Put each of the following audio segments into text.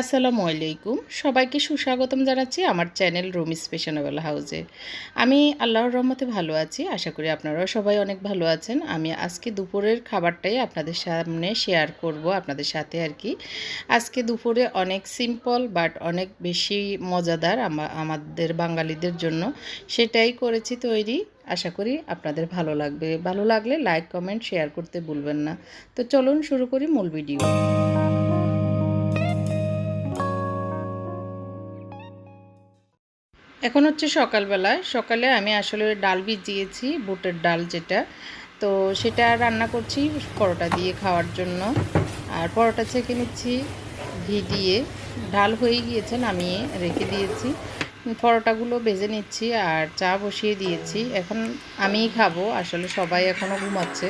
আসসালামু আলাইকুম। সবাইকে সুস্বাগতম জানাচ্ছি আমার চ্যানেল রুমি স্পেশানেবল হাউজে আমি আল্লাহর রহমতে ভালো আছি, আশা করি আপনারাও সবাই অনেক ভালো আছেন। আমি আজকে দুপুরের খাবারটাই আপনাদের সামনে শেয়ার করব, আপনাদের সাথে আর কি। আজকে দুপুরে অনেক সিম্পল বাট অনেক বেশি মজাদার আমাদের বাঙালিদের জন্য সেটাই করেছি তৈরি। আশা করি আপনাদের ভালো লাগবে। ভালো লাগলে লাইক, কমেন্ট, শেয়ার করতে ভুলবেন না। তো চলুন শুরু করি মূল ভিডিও। এখন হচ্ছে সকালবেলায়, সকালে আমি আসলে ডাল ভিজিয়েছি, বুটের ডাল যেটা। তো সেটা রান্না করছি পরোটা দিয়ে খাওয়ার জন্য। আর পরোটা ছেঁকে নিচ্ছি, ঘি দিয়ে। ডাল হয়ে গিয়েছে, নামিয়ে রেখে দিয়েছি। পরোটাগুলো ভেজে নিচ্ছি আর চা বসিয়ে দিয়েছি। এখন আমিই খাব, আসলে সবাই এখনও ঘুমাচ্ছে।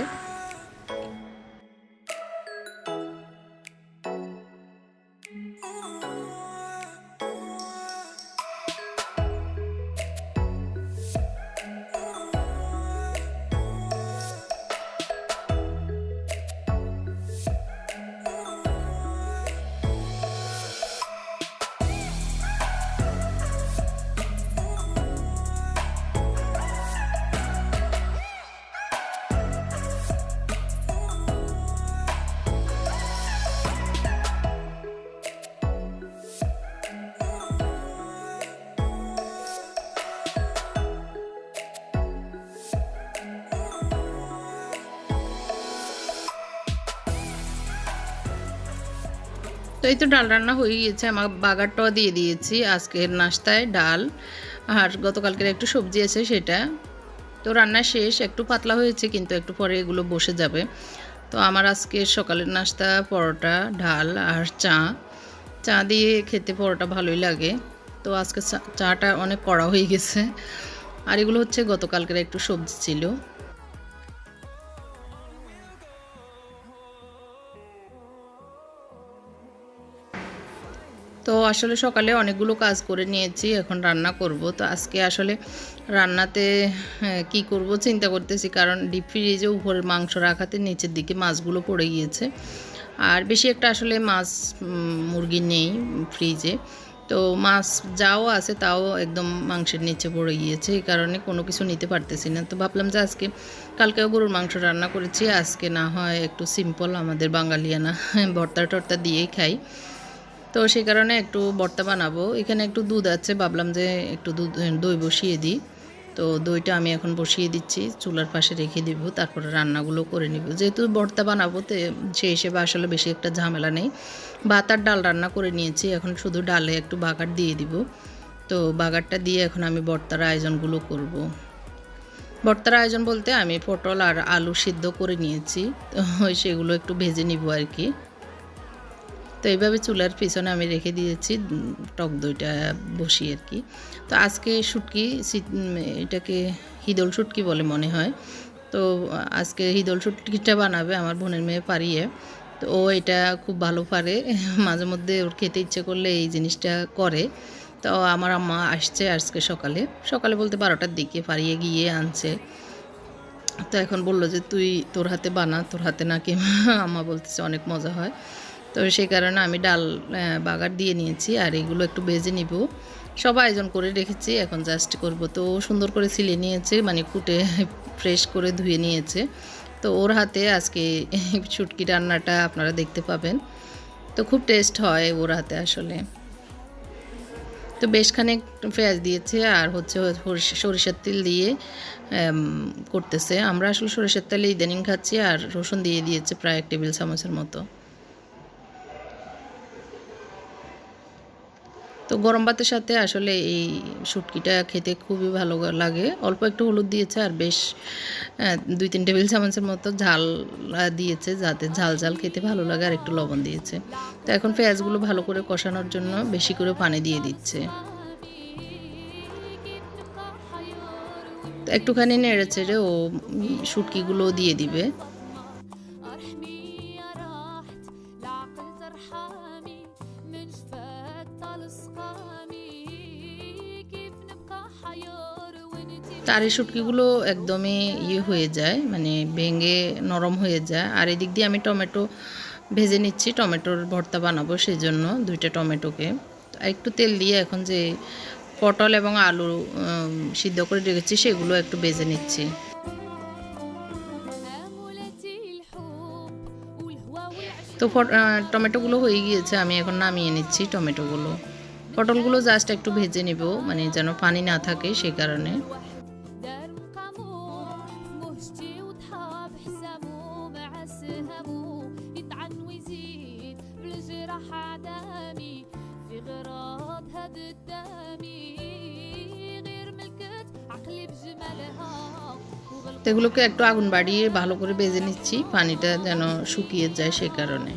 এই তো ডাল রান্না হয়ে গিয়েছে। আমার বাগারটাও দিয়ে দিয়েছি। আজকের নাস্তায় ডাল আর গতকালকের একটু সবজি আছে সেটা। তো রান্না শেষ, একটু পাতলা হয়েছে কিন্তু একটু পরে এগুলো বসে যাবে। তো আমার আজকে সকালের নাস্তা, পরোটা, ডাল আর চা। চা দিয়ে খেতে পরোটা ভালোই লাগে। তো আজকে চাটা অনেক কড়া হয়ে গেছে। আর এগুলো হচ্ছে গতকালকের একটু সবজি ছিল। তো আসলে সকালে অনেকগুলো কাজ করে নিয়েছি, এখন রান্না করব। তো আজকে আসলে রান্নাতে কি করব চিন্তা করতেছি, কারণ ডিপ ফ্রিজে উপরের মাংস রাখাতে নিচের দিকে মাছগুলো পড়ে গিয়েছে। আর বেশি একটা আসলে মাছ মুরগি নেই ফ্রিজে তো মাছ যাও আছে, তাও একদম মাংসের নিচে পড়ে গিয়েছে, এই কারণে কোনো কিছু নিতে পারতেছি না। তো ভাবলাম যে আজকে, কালকেও গরুর মাংস রান্না করেছি, আজকে না হয় একটু সিম্পল আমাদের বাঙালিয়ানা ভর্তা টর্তা দিয়েই খাই। তো সেই কারণে একটু ভর্তা বানাবো। এখানে একটু দুধ আছে, ভাবলাম যে একটু দুধ দই বসিয়ে দিই। তো দইটা আমি এখন বসিয়ে দিচ্ছি, চুলার পাশে রেখে দিব, তারপরে রান্নাগুলো করে নিব। যেহেতু ভর্তা বানাবো, তো সেই হিসেবে আসলে বেশি একটা ঝামেলা নেই। ভাত আর ডাল রান্না করে নিয়েছি, এখন শুধু ডালে একটু বাগার দিয়ে দিব। তো বাগারটা দিয়ে এখন আমি ভর্তার আয়োজনগুলো করব। ভর্তার আয়োজন বলতে আমি পটল আর আলু সিদ্ধ করে নিয়েছি, তো সেগুলো একটু ভেজে নিব আর কি। তো এইভাবে চুলার পিছনে আমি রেখে দিয়েছি টক দইটা বসিয়ে আর কি। তো আজকে শুটকি এটাকে হিদল শুটকি বলে মনে হয়। তো আজকে হিদল শুটকিটা বানাবে আমার বোনের মেয়ে পারিয়ে। তো ও এটা খুব ভালো পারে, মাঝে মধ্যে ওর খেতে ইচ্ছে করলে এই জিনিসটা করে। তো আমার আম্মা আসছে আজকে সকালে সকালে বলতে বারোটার দিকে পারিয়ে গিয়ে আনছে। তো এখন বলল যে, তুই তোর হাতে বানা, তোর হাতে নাকি? আম্মা বলতেছে, অনেক মজা হয়। তো সেই কারণে আমি ডাল বাগার দিয়ে নিয়েছি আর এগুলো একটু ভেজে নিব। সব আয়োজন করে রেখেছি, এখন জাস্ট করব। তো সুন্দর করে সিলে নিয়েছে মানে কুটে ফ্রেশ করে ধুয়ে নিয়েছে। তো ওর হাতে আজকে শুটকি রান্নাটা আপনারা দেখতে পাবেন। তো খুব টেস্ট হয় ওর হাতে আসলে। তো বেশ খানিক পেঁয়াজ দিয়েছে আর হচ্ছে সরিষ- সরিষার তেল দিয়ে করতেছে। আমরা আসলে সরিষার তেলে ইদানিং খাচ্ছি আর রসুন দিয়ে দিয়েছে প্রায় এক টেবিল চামচের মতো। তো গরম ভাতের সাথে আসলে এই শুটকিটা খেতে খুবই ভালো লাগে। অল্প একটু হলুদ দিয়েছে আর বেশ দুই তিন টেবিল চামচের মতো ঝাল দিয়েছে যাতে ঝাল ঝাল খেতে ভালো লাগে আর একটু লবণ দিয়েছে। তো এখন পেঁয়াজগুলো ভালো করে কষানোর জন্য বেশি করে পানি দিয়ে দিচ্ছে। একটুখানি নেড়ে চেড়ে ও শুটকিগুলো দিয়ে দিবে। তার এই শুটকিগুলো একদমই ইয়ে হয়ে যায় মানে ভেঙে নরম হয়ে যায়। আর এদিক দিয়ে আমি টমেটো ভেজে নিচ্ছি, টমেটোর ভর্তা বানাবো সেই জন্য দুইটা টমেটোকে। একটু তেল দিয়ে এখন যে পটল এবং আলু সিদ্ধ করে রেখেছি, সেগুলো একটু ভেজে নিচ্ছি। তো টমেটোগুলো হয়ে গিয়েছে, আমি এখন নামিয়ে নিচ্ছি টমেটোগুলো। পটলগুলো জাস্ট একটু ভেজে নেব মানে যেন পানি না থাকে সেই কারণে। সেগুলোকে একটু আগুন বাড়িয়ে ভালো করে বেজে নিচ্ছি, পানিটা যেন শুকিয়ে যায় সে কারণে।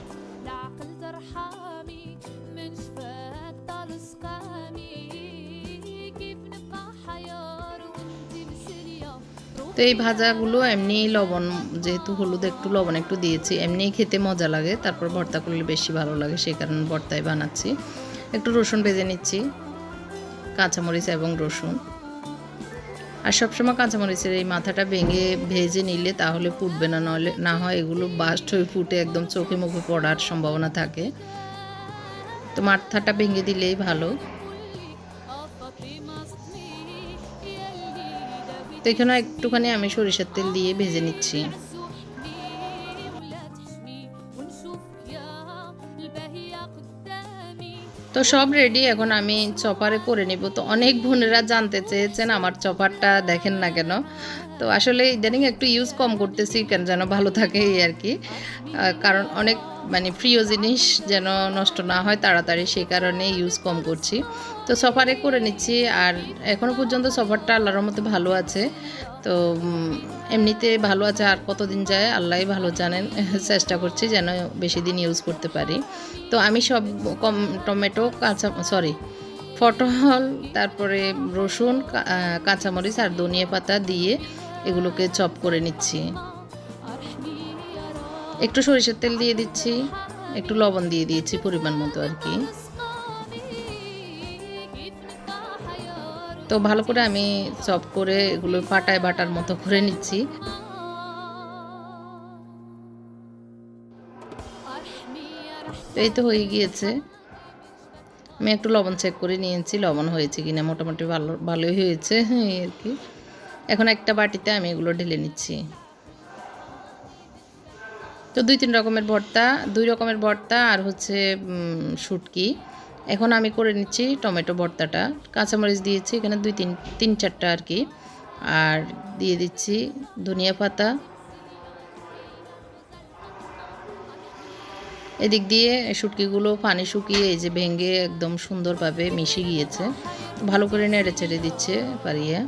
তো এই ভাজাগুলো এমনি লবণ, যেহেতু হলুদ একটু লবণ একটু দিয়েছি, এমনি খেতে মজা লাগে, তারপর ভর্তা করলে বেশি ভালো লাগে সেই কারণে ভর্তায় বানাচ্ছি। একটু রসুন ভেজে নিচ্ছি, কাঁচামরিচ এবং রসুন। আর সবসময় কাঁচামরিচের এই মাথাটা ভেঙে ভেজে নিলে তাহলে ফুটবে না নলে না হয় এগুলো বাস্ট হয়ে ফুটে একদম চোখে মুখে পড়ার সম্ভাবনা থাকে। তো মাথাটা ভেঙে দিলেই ভালো। তো এখানে একটুখানি আমি সরিষার তেল দিয়ে ভেজে নিচ্ছি। তো সব রেডি এখন আমি চপারে করে নিব। তো অনেক বোনেরা জানতে চেয়েছেন আমার চপারটা দেখেন না কেন। তো আসলে ইদানিং একটু ইউজ কম করতেছি, কেন যেন ভালো থাকে এই আর কি। কারণ অনেক মানে প্রিয় জিনিস যেন নষ্ট না হয় তাড়াতাড়ি, সেই কারণে ইউজ কম করছি। তো সফারে করে নিচ্ছি আর এখনও পর্যন্ত সফারটা আল্লাহর মতো ভালো আছে। তো এমনিতে ভালো আছে আর কতদিন যায় আল্লাহই ভালো জানেন, চেষ্টা করছি যেন বেশি দিন ইউজ করতে পারি। তো আমি সব কম টমেটো, কাঁচা সরি পটল, তারপরে রসুন কাঁচামরিচ আর ধনিয়া পাতা দিয়ে এগুলোকে চপ করে নিচ্ছি। একটু সরিষার তেল দিয়ে দিচ্ছি, একটু লবণ দিয়ে দিয়েছি পরিমাণ মতো আর কি। তো ভালো করে আমি চপ করে এগুলো পাটায় বাটার মতো করে নিচ্ছি। এই তো হয়ে গিয়েছে। আমি একটু লবণ চেক করে নিয়েছি, লবণ হয়েছে কিনা মোটামুটি ভালো, ভালোই হয়েছে হ্যাঁ আর কি। এখন একটা বাটিতে আমি এগুলো ঢেলে নিচ্ছি। তো দুই তিন রকমের ভর্তা, দুই রকমের ভর্তা আর হচ্ছে শুটকি। এখন আমি করে নিচ্ছি টমেটো ভর্তাটা। কাঁচামরিচ দিয়েছি এখানে দুই তিন তিন চারটা আর কি। আর দিয়ে দিচ্ছি ধনিয়া পাতা। এদিক দিয়ে শুটকিগুলো পানি শুকিয়ে এই যে ভেঙে একদম সুন্দরভাবে মিশে গিয়েছে। ভালো করে নেড়ে চেড়ে দিচ্ছে পারিয়া।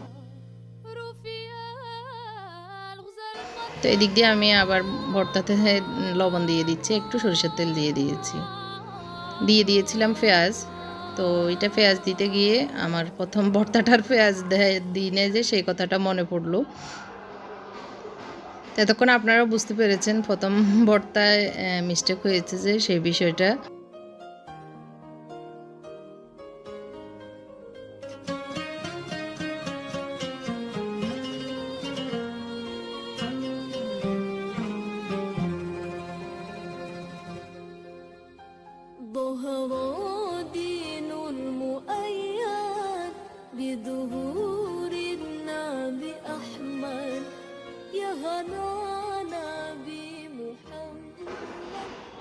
তো এদিক দিয়ে আমি আবার ভর্তাতে লবণ দিয়ে দিচ্ছি, একটু সরিষার তেল দিয়ে দিয়েছি। দিয়ে দিয়েছিলাম পেঁয়াজ। তো এটা পেঁয়াজ দিতে গিয়ে আমার প্রথম ভর্তাটার পেঁয়াজ দিনে যে সেই কথাটা মনে পড়ল। এতক্ষণ আপনারা বুঝতে পেরেছেন প্রথম ভর্তায় মিস্টেক হয়েছে যে সেই বিষয়টা।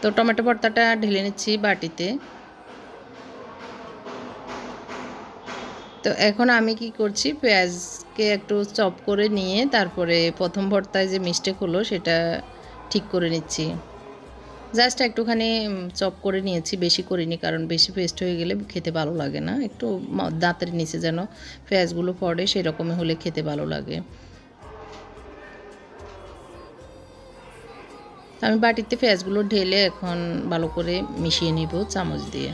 তো টমেটো ভর্তাটা ঢেলে নিচ্ছি বাটিতে। তো এখন আমি কি করছি, পেঁয়াজকে একটু চপ করে নিয়ে তারপরে প্রথম ভর্তায় যে মিস্টেক হলো সেটা ঠিক করে নিচ্ছি। জাস্ট একটুখানি চপ করে নিয়েছি, বেশি করিনি কারণ বেশি পেস্ট হয়ে গেলে খেতে ভালো লাগে না। একটু দাঁতের নিচে যেন পেঁয়াজগুলো পড়ে সেরকমই হলে খেতে ভালো লাগে। আমি বাটিতে পেঁয়াজগুলো ঢেলে এখন ভালো করে মিশিয়ে নিব চামচ দিয়ে।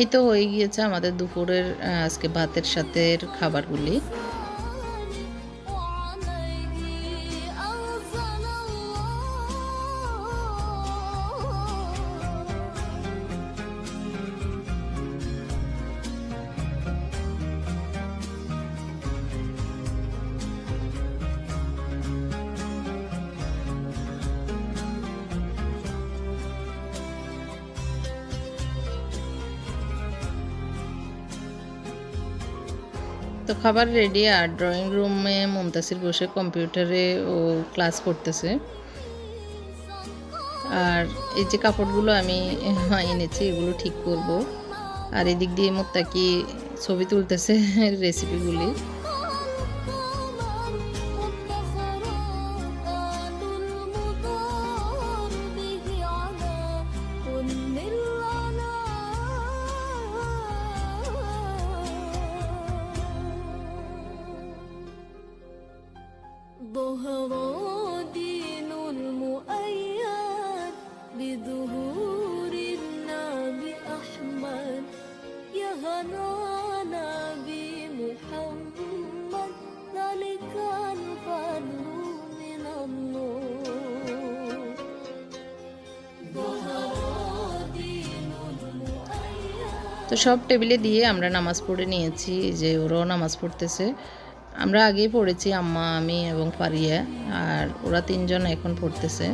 এই তো হয়ে গিয়েছে আমাদের দুপুরের আজকে ভাতের সাথে খাবারগুলি। তো খাবার রেডি আর ড্রয়িং রুমে মমতাসির বসে কম্পিউটারে ও ক্লাস করতেছে। আর এই যে কাপড়গুলো আমি এনেছি, এগুলো ঠিক করব। আর এদিক দিয়ে মোত্তাকি ছবি তুলতেছে রেসিপিগুলি ظهر دين المؤيد بظهور النبي أحمد يا هنانا بمحمد ذلك الفضل من النور ظهر دين المؤيد তো সব টেবিলে দিয়ে আমরা নামাজ পড়ে নিয়েছি যে ওরাও নামাজ পড়তেছে আমরা আগেই পড়েছি আম্মা আমি এবং পারিয়া আর ওরা তিনজন এখন পড়তেছে।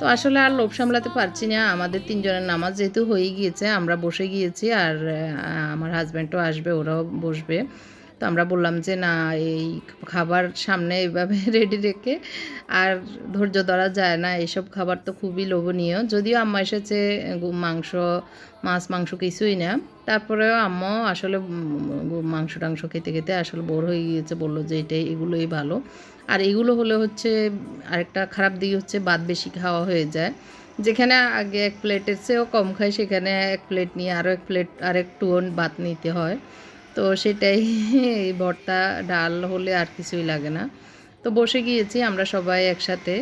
তো আসলে আর লোভ সামলাতে পারছি না। আমাদের তিনজনের নামাজ যেহেতু হয়ে গিয়েছে আমরা বসে গিয়েছি আর আমার হাজব্যান্ডও আসবে ওরাও বসবে। তো আমরা বললাম যে, না, এই খাবার সামনে এইভাবে রেডি রেখে আর ধৈর্য ধরা যায় না। এইসব খাবার তো খুবই লোভনীয়। যদিও আম্মা এসেছে মাংস, মাছ, মাংস কিছুই না। তারপরেও আম্মাও আসলে মাংস, টাংস খেতে খেতে আসলে বোর হয়ে গিয়েছে, বলল যে, এটাই, এগুলোই ভালো। আর এগুলো হলে হচ্ছে আরেকটা খারাপ দিক হচ্ছে ভাত বেশি খাওয়া হয়ে যায়। যেখানে আগে এক প্লেটের চেয়েও কম খাই সেখানে এক প্লেট নিয়ে আরও এক প্লেট আর একটু ভাত নিতে হয়। তো সেটাই ভর্তা, ডাল হলে আর কিছুই লাগে না। তো বসে গিয়েছি, আমরা সবাই একসাথে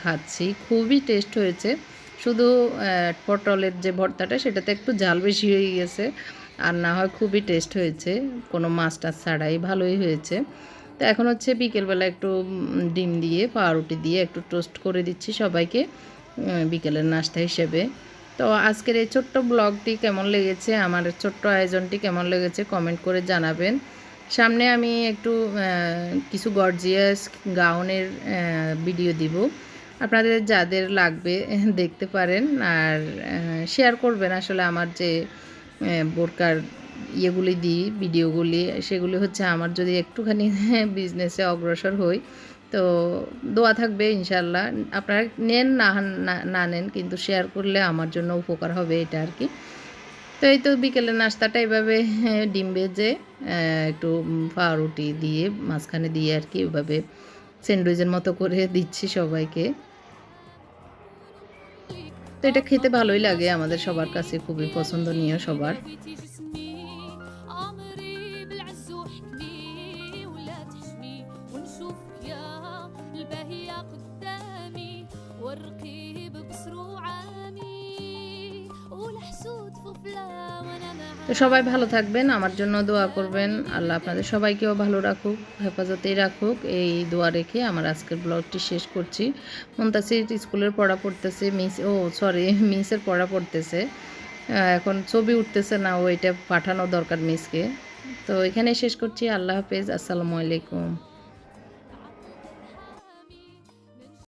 খাচ্ছি। খুবই টেস্ট হয়েছে। শুধু পটলের যে ভর্তাটা, সেটাতে একটু ঝাল বেশি হয়ে গেছে আর না হয় খুবই টেস্ট হয়েছে। কোনো মাছ টাছ ছাড়াই ভালোই হয়েছে। তো এখন হচ্ছে বিকেলবেলা একটু ডিম দিয়ে, পাউরুটি দিয়ে একটু টোস্ট করে দিচ্ছি সবাইকে বিকেলের নাস্তা হিসেবে। তো আজকের এই ছোট্ট ব্লগটি কেমন লেগেছে, আমার ছোট্ট আয়োজনটি কেমন লেগেছে কমেন্ট করে জানাবেন। সামনে আমি একটু কিছু গর্জিয়াস গাউনের ভিডিও দিব। আপনাদের যাদের লাগবে দেখতে পারেন আর শেয়ার করবেন আসলে আমার যে বোরকার ইয়েগুলি দিই ভিডিওগুলি সেগুলি হচ্ছে আমার যদি একটুখানি বিজনেসে অগ্রসর হই তো দোয়া থাকবে ইনশাল্লাহ আপনারা নেন, না না- নেন, কিন্তু শেয়ার করলে আমার জন্য উপকার হবে এটা আর কি। তো এই তো বিকেলের নাস্তাটা এভাবে ডিম ভেজে একটু পাউরুটি দিয়ে মাঝখানে দিয়ে আর কি এভাবে স্যান্ডউইচের মতো করে দিচ্ছি সবাইকে। তো এটা খেতে ভালোই লাগে আমাদের সবার কাছে, খুবই পছন্দনীয় সবার। তো সবাই ভালো থাকবেন, আমার জন্য দোয়া করবেন। আল্লাহ আপনাদের সবাইকেও ভালো রাখুক, হেফাজতেই রাখুক। এই দোয়া রেখে আমার আজকের ব্লগটি শেষ করছি। মুমতাসির স্কুলের পড়া পড়তেছে, মিস ও সরি মিসের পড়া পড়তেছে। এখন ছবি উঠতেছে না, ও এটা পাঠানো দরকার মিসকে। তো এখানে শেষ করছি, আল্লাহ হাফেজ, আসসালামু আলাইকুম।